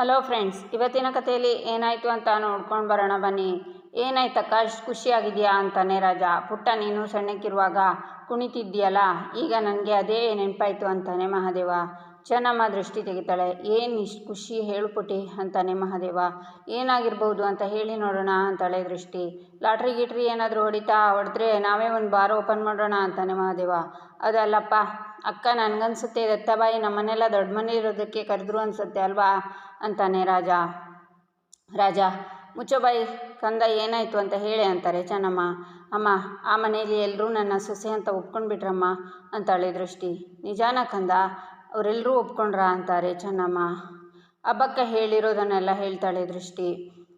Hello friends ಇವತ್ತಿನ ಕಥೆಯಲ್ಲಿ ಏನಾಯಿತು ಅಂತ ನೋಡ್ಕೊಂಡು ಬರೋಣ ಬನ್ನಿ. ಏನಾಯ್ತಕ್ಕ ಅಷ್ಟು ಖುಷಿಯಾಗಿದೆಯಾ ಅಂತಾನೆ ರಾಜ. ಪುಟ್ಟ, ನೀನು ಸಣ್ಣಕ್ಕಿರುವಾಗ ಕುಣಿತಿದ್ದೀಯಲ್ಲ? ಈಗ ನನಗೆ ಅದೇ ನೆನಪಾಯಿತು ಅಂತಾನೆ ಮಹಾದೇವ. ಚೆನ್ನಮ್ಮ ದೃಷ್ಟಿ ತೆಗಿತಾಳೆ. ಏನು ಇಷ್ಟು ಖುಷಿ ಹೇಳ್ಕೊಟ್ಟಿ ಅಂತಾನೆ ಮಹಾದೇವ. ಏನಾಗಿರ್ಬೋದು ಅಂತ ಹೇಳಿ ನೋಡೋಣ ಅಂತಾಳೆ ದೃಷ್ಟಿ. ಲಾಟ್ರಿ ಗೀಟ್ರಿ ಏನಾದರೂ ಹೊಡಿತಾ ಹೊಡೆದ್ರೆ ನಾವೇ ಒಂದು ಬಾರ್ ಓಪನ್ ಮಾಡೋಣ ಅಂತಾನೆ ಮಹಾದೇವ. ಅದಲ್ಲಪ್ಪ, ಅಕ್ಕ ನನಗನ್ಸುತ್ತೆ, ದತ್ತಬಾಯಿ ನಮ್ಮನೆಲ್ಲ ದೊಡ್ಡ ಮನೆ ಇರೋದಕ್ಕೆ ಕರೆದ್ರು ಅನಿಸುತ್ತೆ ಅಲ್ವಾ? ಅಂತಾನೆ ರಾಜ. ರಾಜ, ಮುಚ್ಚೋಬಾಯಿ ಕಂದ ಏನಾಯಿತು ಅಂತ ಹೇಳಿ ಅಂತಾರೆ ಚೆನ್ನಮ್ಮ. ಅಮ್ಮ, ಆ ಮನೆಯಲ್ಲಿ ಎಲ್ಲರೂ ನನ್ನ ಸೊಸೆ ಅಂತ ಒಪ್ಕೊಂಡ್ಬಿಟ್ರಮ್ಮ, ಅಂತಾಳೆ ದೃಷ್ಟಿ. ನಿಜಾನ ಕಂದ? ಅವರೆಲ್ಲರೂ ಒಪ್ಕೊಂಡ್ರ ಅಂತಾರೆ, ಚೆನ್ನಮ್ಮ, ಹಬ್ಬಕ್ಕ ಹೇಳಿರೋದನ್ನೆಲ್ಲ ಹೇಳ್ತಾಳೆ ದೃಷ್ಟಿ.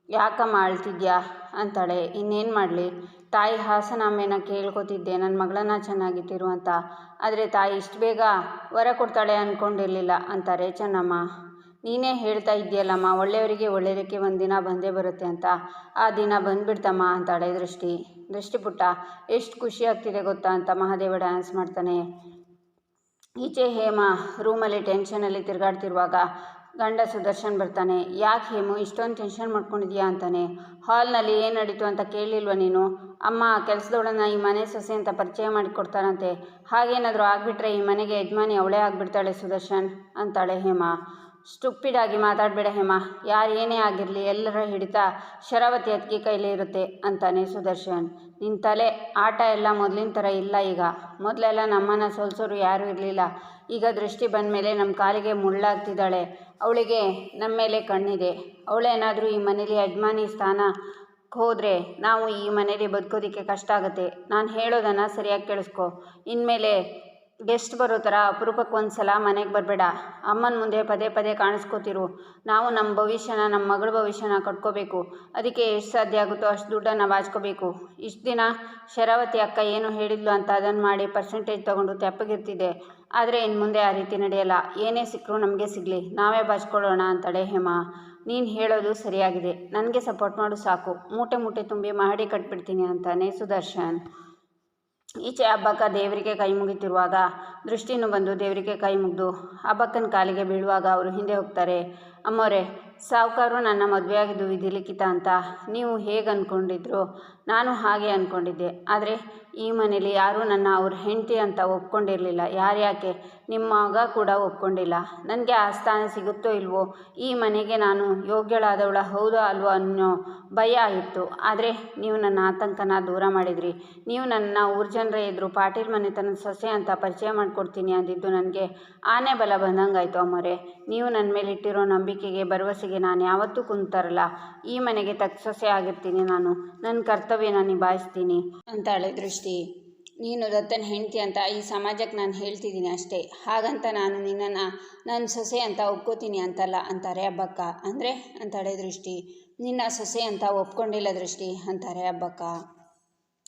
ಯಾಕಮ್ಮ ಅಳ್ತಿದ್ಯಾ? ಅಂತಾಳೆ. ಇನ್ನೇನು ಮಾಡಲಿ? ತಾಯಿ ಹಾಸನಾಮೆನ ಕೇಳ್ಕೊತಿದ್ದೆ. ನನ್ನ ಮಗಳನ್ನ ಚೆನ್ನಾಗಿಟ್ಟಿರು ಅಂತ. ಆದರೆ ತಾಯಿ ಇಷ್ಟು ಬೇಗ ವರ ಕೊಡ್ತಾಳೆ ಅಂದ್ಕೊಂಡಿರಲಿಲ್ಲ ಅಂತಾರೆ ಚೆನ್ನಮ್ಮ. ನೀನೇ ಹೇಳ್ತಾ ಇದ್ದೀಯಲ್ಲಮ್ಮ, ಒಳ್ಳೆಯವರಿಗೆ ಒಳ್ಳೆಯದಕ್ಕೆ ಒಂದಿನ ಬಂದೇ ಬರುತ್ತೆ ಅಂತ. ಆ ದಿನ ಬಂದುಬಿಡ್ತಮ್ಮ, ಅಂತಾಳೆ ದೃಷ್ಟಿ. ದೃಷ್ಟಿ ಪುಟ್ಟ ಎಷ್ಟು ಖುಷಿ ಆಗ್ತಿದೆ ಗೊತ್ತಾ? ಅಂತ ಮಹಾದೇವ ಡ್ಯಾನ್ಸ್ ಮಾಡ್ತಾನೆ. ಈಚೆ ಹೇಮ ರೂಮಲ್ಲಿ ಟೆನ್ಷನಲ್ಲಿ ತಿರುಗಾಡ್ತಿರುವಾಗ ಗಂಡ ಸುದರ್ಶನ್ ಬರ್ತಾನೆ, ಯಾಕೆ ಹೇಮು, ಇಷ್ಟೊಂದು ಟೆನ್ಷನ್ ಮಾಡ್ಕೊಂಡಿದ್ಯಾ? ಅಂತಾನೆ, ಹಾಲ್ನಲ್ಲಿ ಏನು ನಡೀತು ಅಂತ ಕೇಳಿಲ್ವ ನೀನು? ಅಮ್ಮ ಕೆಲಸದೊಳನ ಈ ಮನೆ ಸೊಸೆ ಅಂತ ಪರಿಚಯ ಮಾಡಿಕೊಡ್ತಾರಂತೆ. ಹಾಗೇನಾದರೂ ಆಗಿಬಿಟ್ರೆ ಈ ಮನೆಗೆ ಯಜಮಾನಿ ಅವಳೇ ಆಗಿಬಿಡ್ತಾಳೆ ಸುದರ್ಶನ್, ಅಂತಾಳೆ ಹೇಮ. ಸ್ಟುಪ್ಪಿಡಾಗಿ ಮಾತಾಡಬೇಡ ಹೇಮ. ಯಾರು ಏನೇ ಆಗಿರಲಿ ಎಲ್ಲರ ಹಿಡಿತ ಶರಾವತಿ ಅತ್ತಿಗೆ ಕೈಲಿ ಇರುತ್ತೆ ಅಂತಾನೆ ಸುದರ್ಶನ್. ನಿನ್ನ ತಲೆ ಆಟ ಎಲ್ಲ ಮೊದಲಿನ ಥರ ಇಲ್ಲ ಈಗ. ಮೊದಲೆಲ್ಲ ನಮ್ಮನ್ನು ಸೋಲ್ಸೋರು ಯಾರೂ ಇರಲಿಲ್ಲ. ಈಗ ದೃಷ್ಟಿ ಬಂದ ಮೇಲೆ ನಮ್ಮ ಕಾಲಿಗೆ ಮುಳ್ಳಾಗ್ತಿದ್ದಾಳೆ. ಅವಳಿಗೆ ನಮ್ಮ ಮೇಲೆ ಕಣ್ಣಿದೆ. ಅವಳೇನಾದರೂ ಈ ಮನೇಲಿ ಯಜಮಾನಿ ಸ್ಥಾನ ಹೋದರೆ ನಾವು ಈ ಮನೇಲಿ ಬದುಕೋದಕ್ಕೆ ಕಷ್ಟ ಆಗುತ್ತೆ. ನಾನು ಹೇಳೋದನ್ನು ಸರಿಯಾಗಿ ಕೇಳಿಸ್ಕೊ. ಇನ್ಮೇಲೆ ಗೆಸ್ಟ್ ಬರೋ ಥರ ಅಪರೂಪಕ್ಕೆ ಒಂದು ಸಲ ಮನೆಗೆ ಬರಬೇಡ. ಅಮ್ಮನ ಮುಂದೆ ಪದೇ ಪದೇ ಕಾಣಿಸ್ಕೋತಿರು. ನಾವು ನಮ್ಮ ಭವಿಷ್ಯನ ನಮ್ಮ ಮಗಳ ಭವಿಷ್ಯನ ಕಟ್ಕೋಬೇಕು. ಅದಕ್ಕೆ ಎಷ್ಟು ಸಾಧ್ಯ ಆಗುತ್ತೋ ಅಷ್ಟು ದುಡ್ಡನ್ನು ಬಾಚ್ಕೋಬೇಕು. ಇಷ್ಟು ದಿನ ಶರಾವತಿ ಅಕ್ಕ ಏನು ಹೇಳಿದ್ಲು ಅಂತ ಅದನ್ನು ಮಾಡಿ ಪರ್ಸೆಂಟೇಜ್ ತೊಗೊಂಡು ತೆಪ್ಪಗಿರ್ತಿದ್ದೆ. ಆದರೆ ಇನ್ನು ಮುಂದೆ ಆ ರೀತಿ ನಡೆಯಲ್ಲ. ಏನೇ ಸಿಕ್ಕರೂ ನಮಗೆ ಸಿಗಲಿ. ನಾವೇ ಬಾಚ್ಕೊಳ್ಳೋಣ ಅಂತಡೆ ಹೇಮಾ. ನೀನು ಹೇಳೋದು ಸರಿಯಾಗಿದೆ. ನನಗೆ ಸಪೋರ್ಟ್ ಮಾಡು ಸಾಕು. ಮೂಟೆ ಮೂಟೆ ತುಂಬಿ ಮಾಡಿ ಕಟ್ಬಿಡ್ತೀನಿ ಅಂತಾನೆ ಸುದರ್ಶನ್. ಈಚೆ ಹಬ್ಬಕ್ಕ ದೇವರಿಗೆ ಕೈ ಮುಗಿತಿರುವಾಗ ದೃಷ್ಟಿನೂ ಬಂದು ದೇವರಿಗೆ ಕೈ ಮುಗಿದು ಹಬ್ಬಕ್ಕನ ಕಾಲಿಗೆ ಬೀಳುವಾಗ ಅವರು ಹಿಂದೆ ಹೋಗ್ತಾರೆ. ಅಮ್ಮೋರೆ ಸಾವುಕಾರು ನನ್ನ ಮದುವೆಯಾಗಿದ್ದು ವಿಧಿಲಿಖಿತ ಅಂತ ನೀವು ಹೇಗೆ ಅಂದ್ಕೊಂಡಿದ್ರು ನಾನು ಹಾಗೆ ಅಂದ್ಕೊಂಡಿದ್ದೆ ಆದರೆ ಈ ಮನೇಲಿ ಯಾರೂ ನನ್ನ ಅವ್ರ ಹೆಂಡತಿ ಅಂತ ಒಪ್ಕೊಂಡಿರಲಿಲ್ಲ. ಯಾರ್ಯಾಕೆ ನಿಮ್ಮ ಮಗ ಕೂಡ ಒಪ್ಕೊಂಡಿಲ್ಲ. ನನಗೆ ಆ ಸ್ಥಾನ ಸಿಗುತ್ತೋ ಇಲ್ವೋ? ಈ ಮನೆಗೆ ನಾನು ಯೋಗ್ಯಳಾದವಳ ಹೌದಾ ಅಲ್ವೋ ಅನ್ನೋ ಭಯ ಇತ್ತು. ಆದರೆ ನೀವು ನನ್ನ ಆತಂಕನ ದೂರ ಮಾಡಿದ್ರಿ. ನೀವು ನನ್ನ ಊರು ಜನರ ಎದುರು ಪಾಟೀಲ್ ಮನೆತನದ ಸೊಸೆ ಅಂತ ಪರಿಚಯ ಮಾಡಿಕೊಡ್ತೀನಿ ಅಂದಿದ್ದು ನನಗೆ ಆನೆ ಬಲ ಬಂದಂಗಾಯ್ತು ಅಮ್ಮರೇ. ನೀವು ನನ್ನ ಮೇಲೆ ಇಟ್ಟಿರೋ ನಂಬಿಕೆಗೆ ಭರವಸೆಗೆ ನಾನು ಯಾವತ್ತೂ ಕುಂತಾರಲ್ಲ. ಈ ಮನೆಗೆ ತಕ್ಷಸೆ ಆಗಿರ್ತೀನಿ ನಾನು. ನನ್ನ ಕರ್ತವ್ಯನ ನಿಭಾಯಿಸ್ತೀನಿ. ಅಂತಾಳೆ ದೃಷ್ಟಿ. ನೀನು ದತ್ತನ ಹೆಂಡತಿ ಅಂತ ಈ ಸಮಾಜಕ್ಕೆ ನಾನು ಹೇಳ್ತಿದ್ದೀನಿ ಅಷ್ಟೇ. ಹಾಗಂತ ನಾನು ನಿನ್ನನ್ನು ನನ್ನ ಸೊಸೆ ಅಂತ ಒಪ್ಕೋತೀನಿ ಅಂತಲ್ಲ ಅಂತಾರೆ ಹಬ್ಬಕ್ಕ ಅಂದರೆ? ಅಂತಾಳೆ ದೃಷ್ಟಿ. ನಿನ್ನ ಸೊಸೆ ಅಂತ ಒಪ್ಕೊಂಡಿಲ್ಲ ದೃಷ್ಟಿ, ಅಂತಾರೆ ಹಬ್ಬಕ್ಕ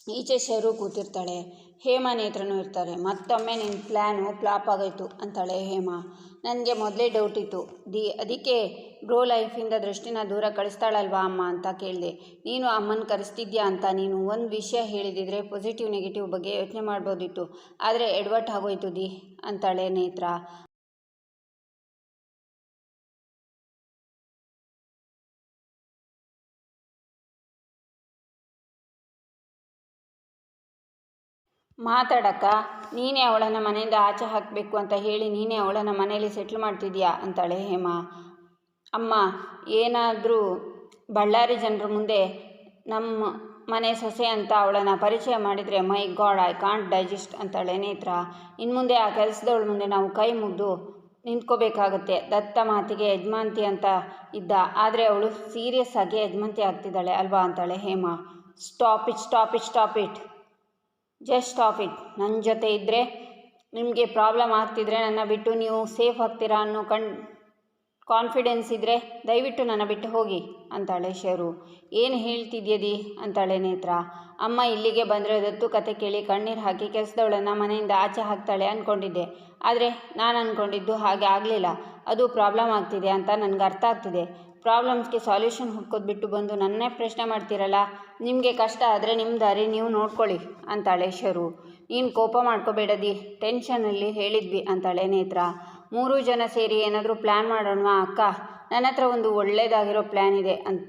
ಈಚೆ ಶರು ಕೂತಿರ್ತಾಳೆ. ಹೇಮ ನೇತ್ರನೂ ಇರ್ತಾರೆ. ಮತ್ತೊಮ್ಮೆ ನಿನ್ನ ಪ್ಲ್ಯಾನು ಫ್ಲಾಪ್ ಆಗೋಯ್ತು ಅಂತಾಳೆ ಹೇಮಾ. ನನಗೆ ಮೊದಲೇ ಡೌಟ್ ಇತ್ತು. ದಿ, ಅದಕ್ಕೆ ಬ್ರೋ ಲೈಫಿಂದ ದೃಷ್ಟಿನ ದೂರ ಕಳಿಸ್ತಾಳಲ್ವಾ ಅಮ್ಮ ಅಂತ ಕೇಳಿದೆ. ನೀನು ಅಮ್ಮನ ಕರೆಸ್ತಿದ್ಯಾ ಅಂತ ನೀನು ಒಂದು ವಿಷಯ ಹೇಳಿದಿದ್ರೆ ಪಾಸಿಟಿವ್ ನೆಗೆಟಿವ್ ಬಗ್ಗೆ ಯೋಚನೆ ಮಾಡ್ಬೋದಿತ್ತು. ಆದರೆ ಎಡ್ವರ್ಟ್ ಆಗೋಯ್ತು ದಿ, ಅಂತಾಳೆ ನೇತ್ರ. ಮಾತಾಡಕ್ಕ, ನೀನೇ ಅವಳನ್ನು ಮನೆಯಿಂದ ಆಚೆ ಹಾಕಬೇಕು ಅಂತ ಹೇಳಿ ನೀನೇ ಅವಳನ್ನು ಮನೆಯಲ್ಲಿ ಸೆಟ್ಲ್ ಮಾಡ್ತಿದ್ಯಾ? ಅಂತಾಳೆ ಹೇಮ. ಅಮ್ಮ, ಏನಾದರೂ ಬಳ್ಳಾರಿ ಜನರ ಮುಂದೆ ನಮ್ಮ ಮನೆ ಸೊಸೆ ಅಂತ ಅವಳನ್ನು ಪರಿಚಯ ಮಾಡಿದರೆ my god, I can't digest ಅಂತಾಳೆ ನೇತ್ರ. ಇನ್ನು ಮುಂದೆ ಆ ಕೆಲಸದವಳ ಮುಂದೆ ನಾವು ಕೈ ಮುಗಿದು ನಿಂತ್ಕೋಬೇಕಾಗುತ್ತೆ. ದತ್ತ ಮಾತಿಗೆ ಯಜಮಾಂತಿ ಅಂತ ಇದ್ದ. ಆದರೆ ಅವಳು ಸೀರಿಯಸ್ ಆಗಿ ಯಜಮಾಂತಿ ಆಗ್ತಿದ್ದಾಳೆ ಅಲ್ವಾ? ಅಂತಾಳೆ Hema. Stop it stop it stop it just off it. ನನ್ನ ಜೊತೆ ಇದ್ದರೆ ನಿಮಗೆ ಪ್ರಾಬ್ಲಮ್ ಆಗ್ತಿದ್ರೆ ನನ್ನ ಬಿಟ್ಟು ನೀವು ಸೇಫ್ ಆಗ್ತೀರಾ ಅನ್ನೋ ಕಣ್, ಕಾನ್ಫಿಡೆನ್ಸ್ ಇದ್ದರೆ ದಯವಿಟ್ಟು ನನ್ನ ಬಿಟ್ಟು ಹೋಗಿ, ಅಂತಾಳೆ ಶರು. ಏನು ಹೇಳ್ತಿದ್ಯದಿ? ಅಂತಾಳೆ ನೇತ್ರ. ಅಮ್ಮ ಇಲ್ಲಿಗೆ ಬಂದರೆ ದತ್ತು ಕತೆ ಕೇಳಿ ಕಣ್ಣೀರು ಹಾಕಿ ಕೆಲಸದವಳನ್ನು ಮನೆಯಿಂದ ಆಚೆ ಹಾಕ್ತಾಳೆ ಅಂದ್ಕೊಂಡಿದ್ದೆ ಆದರೆ ನಾನು ಅಂದ್ಕೊಂಡಿದ್ದು ಹಾಗೆ ಆಗಲಿಲ್ಲ. ಅದು ಪ್ರಾಬ್ಲಮ್ ಆಗ್ತಿದೆ ಅಂತ ನನಗೆ ಅರ್ಥ ಆಗ್ತಿದೆ. ಪ್ರಾಬ್ಲಮ್ಸ್ಗೆ ಸಾಲ್ಯೂಷನ್ ಹುಡ್ಕೋದು ಬಿಟ್ಟು ಬಂದು ನನ್ನೇ ಪ್ರಶ್ನೆ ಮಾಡ್ತೀರಲ್ಲ, ನಿಮಗೆ ಕಷ್ಟ ಆದರೆ ನಿಮ್ಮ ದಾರಿ ನೀವು ನೋಡ್ಕೊಳ್ಳಿ ಅಂತಾಳೆ ಶರು. ನೀನು ಕೋಪ ಮಾಡ್ಕೋಬೇಡದಿ ಟೆನ್ಷನಲ್ಲಿ ಹೇಳಿದ್ವಿ ಅಂತಾಳೆ ನೇತ್ರ. ಮೂರೂ ಜನ ಸೇರಿ ಏನಾದರೂ ಪ್ಲ್ಯಾನ್ ಮಾಡೋಣವಾ ಅಕ್ಕ? ನನ್ನ ಹತ್ರ ಒಂದು ಒಳ್ಳೆಯದಾಗಿರೋ ಪ್ಲ್ಯಾನ್ ಇದೆ ಅಂತ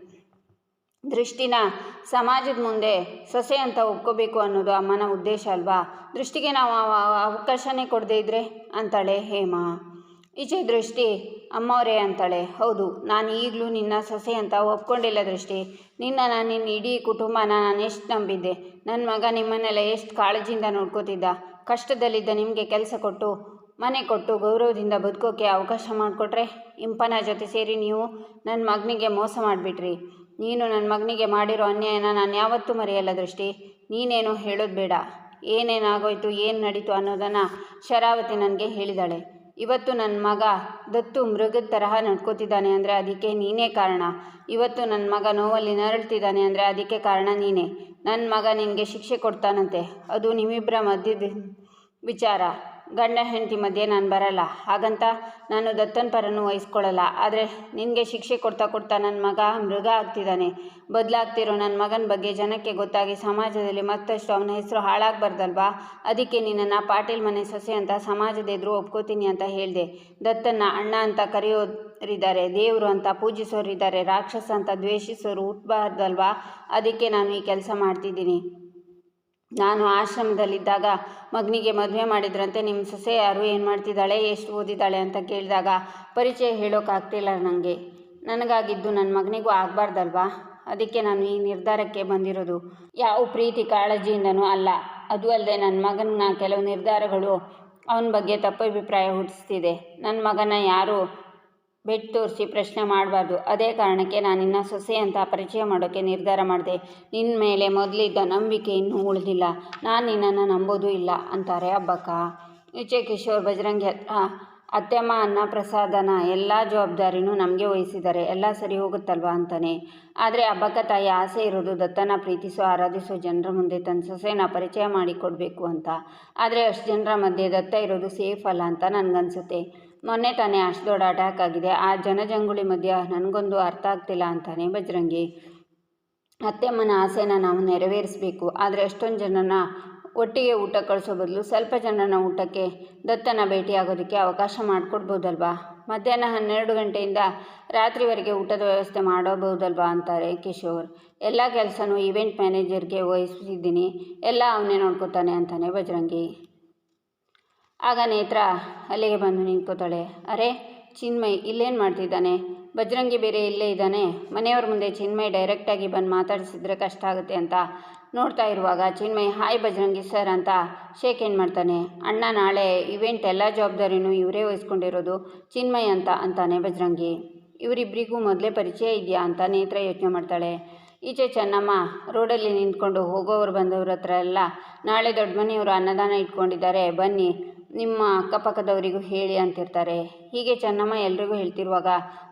ದೃಷ್ಟಿನ ಸಮಾಜದ ಮುಂದೆ ಸೊಸೆ ಅಂತ ಒಪ್ಕೋಬೇಕು ಅನ್ನೋದು ಅಮ್ಮನ ಉದ್ದೇಶ ಅಲ್ವಾ? ದೃಷ್ಟಿಗೆ ನಾವು ಅವಕಾಶನೇ ಕೊಡದೇ ಇದ್ರೆ? ಅಂತಾಳೆ ಹೇಮಾ. ಈಚೆ ದೃಷ್ಟಿ ಅಮ್ಮವರೇ ಅಂತಾಳೆ. ಹೌದು, ನಾನು ಈಗಲೂ ನಿನ್ನ ಸೊಸೆ ಅಂತ ಒಪ್ಕೊಂಡಿಲ್ಲ ದೃಷ್ಟಿ. ನಿನ್ನ ನಾನು ನಿನ್ನ ಇಡೀ ಕುಟುಂಬನ ನಾನು ಎಷ್ಟು ನಂಬಿದ್ದೆ. ನನ್ನ ಮಗ ನಿಮ್ಮನ್ನೆಲ್ಲ ಎಷ್ಟು ಕಾಳಜಿಯಿಂದ ನೋಡ್ಕೋತಿದ್ದ. ಕಷ್ಟದಲ್ಲಿದ್ದ ನಿಮಗೆ ಕೆಲಸ ಕೊಟ್ಟು, ಮನೆ ಕೊಟ್ಟು ಗೌರವದಿಂದ ಬದುಕೋಕ್ಕೆ ಅವಕಾಶ ಮಾಡಿಕೊಟ್ರೆ ಇಂಪನ ಜೊತೆ ಸೇರಿ ನೀವು ನನ್ನ ಮಗನಿಗೆ ಮೋಸ ಮಾಡಿಬಿಟ್ರಿ. ನೀನು ನನ್ನ ಮಗನಿಗೆ ಮಾಡಿರೋ ಅನ್ಯಾಯನ ನಾನು ಯಾವತ್ತೂ ಮರೆಯಲ್ಲ ದೃಷ್ಟಿ. ನೀನೇನು ಹೇಳೋದು ಬೇಡ. ಏನೇನಾಗೋಯ್ತು, ಏನು ನಡೀತು ಅನ್ನೋದನ್ನು ಶರಾವತಿ ನನಗೆ ಹೇಳಿದಾಳೆ. ಇವತ್ತು ನನ್ನ ಮಗ ದತ್ತು ಮೃಗದ ತರಹ ನಡ್ಕೋತಿದ್ದಾನೆ ಅಂದರೆ ಅದಕ್ಕೆ ನೀನೇ ಕಾರಣ. ಇವತ್ತು ನನ್ನ ಮಗ ನೋವಲ್ಲಿ ನರಳ್ತಿದ್ದಾನೆ ಅಂದರೆ ಅದಕ್ಕೆ ಕಾರಣ ನೀನೇ. ನನ್ನ ಮಗ ನಿನಗೆ ಶಿಕ್ಷೆ ಕೊಡ್ತಾನಂತೆ. ಅದು ನಿಮ್ಮಿಬ್ಬರ ಮಧ್ಯದ ವಿಚಾರ. ಗಂಡ ಹೆಂಡತಿ ಮಧ್ಯೆ ನಾನು ಬರಲ್ಲ. ಹಾಗಂತ ನಾನು ದತ್ತನ ಪರನು ವಹಿಸ್ಕೊಳ್ಳಲ್ಲ. ಆದರೆ ನಿನಗೆ ಶಿಕ್ಷೆ ಕೊಡ್ತಾ ಕೊಡ್ತಾ ನನ್ನ ಮಗ ಮೃಗ ಆಗ್ತಿದ್ದಾನೆ. ಬದಲಾಗ್ತಿರೋ ನನ್ನ ಮಗನ ಬಗ್ಗೆ ಜನಕ್ಕೆ ಗೊತ್ತಾಗಿ ಸಮಾಜದಲ್ಲಿ ಮತ್ತಷ್ಟು ಅವನ ಹೆಸರು ಹಾಳಾಗಬಾರ್ದಲ್ವಾ? ಅದಕ್ಕೆ ನಿನ್ನನ್ನು ಪಾಟೀಲ್ ಮನೆ ಸೊಸೆ ಅಂತ ಸಮಾಜದ ಎದುರು ಒಪ್ಕೋತೀನಿ ಅಂತ ಹೇಳಿದೆ. ದತ್ತನ್ನ ಅಣ್ಣ ಅಂತ ಕರೆಯೋರಿದ್ದಾರೆ, ದೇವರು ಅಂತ ಪೂಜಿಸೋರಿದ್ದಾರೆ, ರಾಕ್ಷಸ ಅಂತ ದ್ವೇಷಿಸೋರು ಹುಟ್ಟಬಾರ್ದಲ್ವಾ ಅದಕ್ಕೆ ನಾನು ಈ ಕೆಲಸ ಮಾಡ್ತಿದ್ದೀನಿ. ನಾನು ಆಶ್ರಮದಲ್ಲಿದ್ದಾಗ ಮಗನಿಗೆ ಮದುವೆ ಮಾಡಿದ್ರಂತೆ ನಿಮ್ಮ ಸೊಸೆ ಯಾರು, ಏನು ಮಾಡ್ತಿದ್ದಾಳೆ, ಎಷ್ಟು ಓದಿದ್ದಾಳೆ ಅಂತ ಕೇಳಿದಾಗ ಪರಿಚಯ ಹೇಳೋಕ್ಕಾಗ್ತಿಲ್ಲ ನನಗೆ ನನಗಾಗಿದ್ದು ನನ್ನ ಮಗನಿಗೂ ಆಗಬಾರ್ದಲ್ವಾ? ಅದಕ್ಕೆ ನಾನು ಈ ನಿರ್ಧಾರಕ್ಕೆ ಬಂದಿರೋದು. ಯಾವ ಪ್ರೀತಿ ಕಾಳಜಿಯಿಂದನೂ ಅಲ್ಲ. ಅದು ಅಲ್ಲದೆ ನನ್ನ ಮಗನ ಕೆಲವು ನಿರ್ಧಾರಗಳು ಅವನ ಬಗ್ಗೆ ತಪ್ಪಭಿಪ್ರಾಯ ಹುಟ್ಟಿಸ್ತಿದೆ. ನನ್ನ ಮಗನ ಯಾರು ಬೆಟ್ಟು ತೋರಿಸಿ ಪ್ರಶ್ನೆ ಮಾಡಬಾರ್ದು. ಅದೇ ಕಾರಣಕ್ಕೆ ನಾನು ನಿನ್ನ ಸೊಸೆ ಅಂತ ಪರಿಚಯ ಮಾಡೋಕ್ಕೆ ನಿರ್ಧಾರ ಮಾಡಿದೆ. ನಿನ್ನ ಮೇಲೆ ಮೊದಲಿದ್ದ ನಂಬಿಕೆ ಇನ್ನೂ ಉಳಿದಿಲ್ಲ. ನಾನು ನಿನ್ನನ್ನು ನಂಬೋದು ಇಲ್ಲ ಅಂತಾರೆ ಹಬ್ಬಕ್ಕ. ಈಚೆ ಕಿಶೋರ್ ಬಜರಂಗಿ ಹತ್ರ ಅತ್ತೆಮ್ಮ ಅನ್ನ ಪ್ರಸಾದನ ಎಲ್ಲ ಜವಾಬ್ದಾರಿನೂ ನಮಗೆ ವಹಿಸಿದ್ದಾರೆ. ಎಲ್ಲ ಸರಿ ಹೋಗುತ್ತಲ್ವಾ ಅಂತಾನೆ. ಆದರೆ ಹಬ್ಬಕ್ಕ ತಾಯಿ ಆಸೆ ಇರೋದು ದತ್ತನ ಪ್ರೀತಿಸೋ, ಆರಾಧಿಸೋ ಜನರ ಮುಂದೆ ತನ್ನ ಸೊಸೆನ ಪರಿಚಯ ಮಾಡಿಕೊಡ್ಬೇಕು ಅಂತ. ಆದರೆ ಅಷ್ಟು ಜನರ ಮಧ್ಯೆ ದತ್ತ ಇರೋದು ಸೇಫ್ ಅಲ್ಲ ಅಂತ ನನಗನ್ಸುತ್ತೆ. ಮೊನ್ನೆ ತಾನೇ ಅಷ್ಟು ದೊಡ್ಡ ಅಟ್ಯಾಕ್ ಆಗಿದೆ. ಆ ಜನಜಂಗುಳಿ ಮಧ್ಯ ನನಗೊಂದು ಅರ್ಥ ಆಗ್ತಿಲ್ಲ ಅಂತಾನೆ ಬಜರಂಗಿ. ಅತ್ತೆಮ್ಮನ ಆಸೆನ ನಾವು ನೆರವೇರಿಸಬೇಕು. ಆದರೆ ಅಷ್ಟೊಂದು ಜನನ ಒಟ್ಟಿಗೆ ಊಟ ಕಳಿಸೋ ಬದಲು ಸ್ವಲ್ಪ ಜನನ ಊಟಕ್ಕೆ ದತ್ತನ ಭೇಟಿಯಾಗೋದಕ್ಕೆ ಅವಕಾಶ ಮಾಡಿಕೊಡ್ಬೋದಲ್ವಾ? ಮಧ್ಯಾಹ್ನ ಹನ್ನೆರಡು ಗಂಟೆಯಿಂದ ರಾತ್ರಿವರೆಗೆ ಊಟದ ವ್ಯವಸ್ಥೆ ಮಾಡಬಹುದಲ್ವಾ ಅಂತಾರೆ ಕಿಶೋರ್. ಎಲ್ಲ ಕೆಲಸನೂ ಇವೆಂಟ್ ಮ್ಯಾನೇಜರ್ಗೆ ವಹಿಸಿದ್ದೀನಿ ಎಲ್ಲ ಅವನೇ ನೋಡ್ಕೋತಾನೆ ಅಂತಾನೆ ಬಜರಂಗಿ. ಆಗ ನೇತ್ರ ಅಲ್ಲಿಗೆ ಬಂದು ನಿಂತ್ಕೋತಾಳೆ. ಅರೆ, ಚಿನ್ಮಯ್ ಇಲ್ಲೇನು ಮಾಡ್ತಿದ್ದಾನೆ? ಬಜರಂಗಿ ಬೇರೆ ಇಲ್ಲೇ ಇದ್ದಾನೆ. ಮನೆಯವ್ರ ಮುಂದೆ ಚಿನ್ಮಯ್ ಡೈರೆಕ್ಟಾಗಿ ಬಂದು ಮಾತಾಡಿಸಿದ್ರೆ ಕಷ್ಟ ಆಗುತ್ತೆ ಅಂತ ನೋಡ್ತಾ ಇರುವಾಗ ಚಿನ್ಮಯ್, ಹಾಯ್ ಬಜರಂಗಿ ಸರ್ ಅಂತ ಶೇಕ್ ಏನು ಮಾಡ್ತಾನೆ. ಅಣ್ಣ, ನಾಳೆ ಇವೆಂಟ್ ಎಲ್ಲ ಜವಾಬ್ದಾರಿನೂ ಇವರೇ ವಹಿಸ್ಕೊಂಡಿರೋದು ಚಿನ್ಮಯ್ ಅಂತ ಅಂತಾನೆ ಬಜರಂಗಿ. ಇವರಿಬ್ಬರಿಗೂ ಮೊದಲೇ ಪರಿಚಯ ಇದೆಯಾ ಅಂತ ನೇತ್ರ ಯೋಚನೆ ಮಾಡ್ತಾಳೆ. ಈಚೆ ಚೆನ್ನಮ್ಮ, ರೋಡಲ್ಲಿ ನಿಂತ್ಕೊಂಡು ಹೋಗೋವ್ರು ಬಂದವ್ರ ಹತ್ರ ಎಲ್ಲ ನಾಳೆ ದೊಡ್ಡ ಮನೆಯವರು ಅನ್ನದಾನ ಇಟ್ಕೊಂಡಿದ್ದಾರೆ. ಬನ್ನಿ ನಿಮ್ಮ ಅಕ್ಕಪಕ್ಕದವರಿಗೂ ಹೇಳಿ ಅಂತಿರ್ತಾರೆ. ಹೀಗೆ ಚೆನ್ನಮ್ಮ ಎಲ್ರಿಗೂ ಹೇಳ್ತಿರುವಾಗ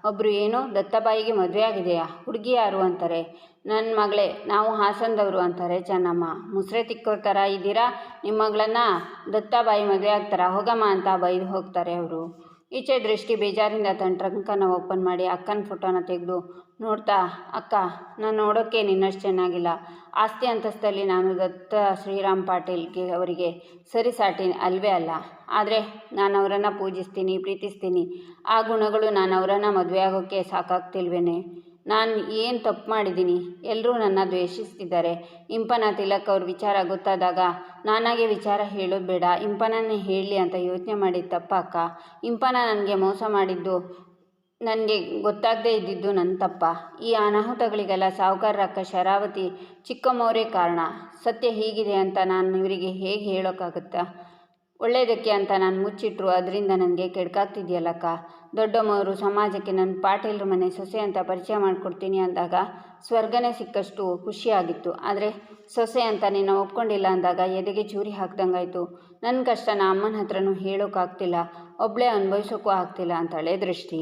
ಒಬ್ಬರು ಏನು ದತ್ತಬಾಯಿಗೆ ಮದುವೆ ಆಗಿದೆಯಾ? ಹುಡುಗಿ ಯಾರು? ಅಂತಾರೆ. ನನ್ನ ಮಗಳೇ, ನಾವು ಹಾಸನದವರು, ಅಂತಾರೆ ಚೆನ್ನಮ್ಮ. ಮುಸ್ರೆ ತಿಕ್ಕೋ ಥರ ಇದ್ದೀರಾ? ನಿಮ್ಮ ಮಗಳನ್ನು ದತ್ತಾಬಾಯಿ ಮದುವೆ ಆಗ್ತಾರಾ? ಹೋಗಮ್ಮ ಅಂತ ಬೈದು ಹೋಗ್ತಾರೆ ಅವರು. ಈಚೆ ದೃಷ್ಟಿ ಬೇಜಾರಿಂದ ತನ್ನ ಟ್ರಂಕನ್ನು ಓಪನ್ ಮಾಡಿ ಅಕ್ಕನ ಫೋಟೋನ ತೆಗೆದು ನೋಡ್ತಾ, ಅಕ್ಕ, ನಾನು ನೋಡೋಕ್ಕೆ ನಿನ್ನಷ್ಟು ಚೆನ್ನಾಗಿಲ್ಲ. ಆಸ್ತಿ ಅಂತಸ್ತಲ್ಲಿ ನಾನು ದತ್ತ ಶ್ರೀರಾಮ್ ಪಾಟೀಲ್ಗೆ ಅವರಿಗೆ ಸರಿ ಸಾಟಿ ಅಲ್ವೇ ಅಲ್ಲ. ಆದರೆ ನಾನು ಅವರನ್ನು ಪೂಜಿಸ್ತೀನಿ, ಪ್ರೀತಿಸ್ತೀನಿ. ಆ ಗುಣಗಳು ನಾನು ಅವರನ್ನು ಮದುವೆ ಆಗೋಕ್ಕೆ ಸಾಕಾಗ್ತಿಲ್ವೇನೆ? ನಾನು ಏನು ತಪ್ಪು ಮಾಡಿದ್ದೀನಿ? ಎಲ್ಲರೂ ನನ್ನ ದ್ವೇಷಿಸ್ತಿದ್ದಾರೆ. ಇಂಪನ ತಿಲಕ್ ಅವ್ರ ವಿಚಾರ ಗೊತ್ತಾದಾಗ ನಾನಾಗೆ ವಿಚಾರ ಹೇಳೋದು ಬೇಡ. ಇಂಪನನ್ನೇ ಹೇಳಲಿ ಅಂತ ಯೋಚನೆ ಮಾಡಿದ ತಪ್ಪಕ್ಕ ಇಂಪನ ನನಗೆ ಮೋಸ ಮಾಡಿದ್ದು ನನಗೆ ಗೊತ್ತಾಗದೇ ಇದ್ದಿದ್ದು ನನ್ನ ತಪ್ಪ. ಈ ಅನಾಹುತಗಳಿಗೆಲ್ಲ ಸಾಹುಕಾರ ಅಕ್ಕ ಶರಾವತಿ ಚಿಕ್ಕಮ್ಮವರೇ ಕಾರಣ. ಸತ್ಯ ಹೀಗಿದೆ ಅಂತ ನಾನು ಇವರಿಗೆ ಹೇಗೆ ಹೇಳೋಕ್ಕಾಗುತ್ತಾ ಒಳ್ಳೆಯದಕ್ಕೆ ಅಂತ ನಾನು ಮುಚ್ಚಿಟ್ರು, ಅದರಿಂದ ನನಗೆ ಕೆಡ್ಕಾಗ್ತಿದೆಯಲ್ಲಕ್ಕ? ದೊಡ್ಡಮ್ಮವರು ಸಮಾಜಕ್ಕೆ ನನ್ನ ಪಾಟೀಲ್ರ ಮನೆ ಸೊಸೆ ಅಂತ ಪರಿಚಯ ಮಾಡಿಕೊಡ್ತೀನಿ ಅಂದಾಗ ಸ್ವರ್ಗನೇ ಸಿಕ್ಕಷ್ಟು ಖುಷಿಯಾಗಿತ್ತು. ಆದರೆ ಸೊಸೆ ಅಂತ ನಿನ್ನ ಒಪ್ಕೊಂಡಿಲ್ಲ ಅಂದಾಗ ಎದೆಗೆ ಚೂರಿ ಹಾಕ್ದಂಗಾಯ್ತು? ನನ್ನ ಕಷ್ಟನ ಅಮ್ಮನ ಹತ್ರನೂ ಹೇಳೋಕ್ಕಾಗ್ತಿಲ್ಲ ಒಬ್ಬಳೇ ಅನುಭವಿಸೋಕ್ಕೂ ಆಗ್ತಿಲ್ಲ ಅಂತಾಳೆ ದೃಷ್ಟಿ.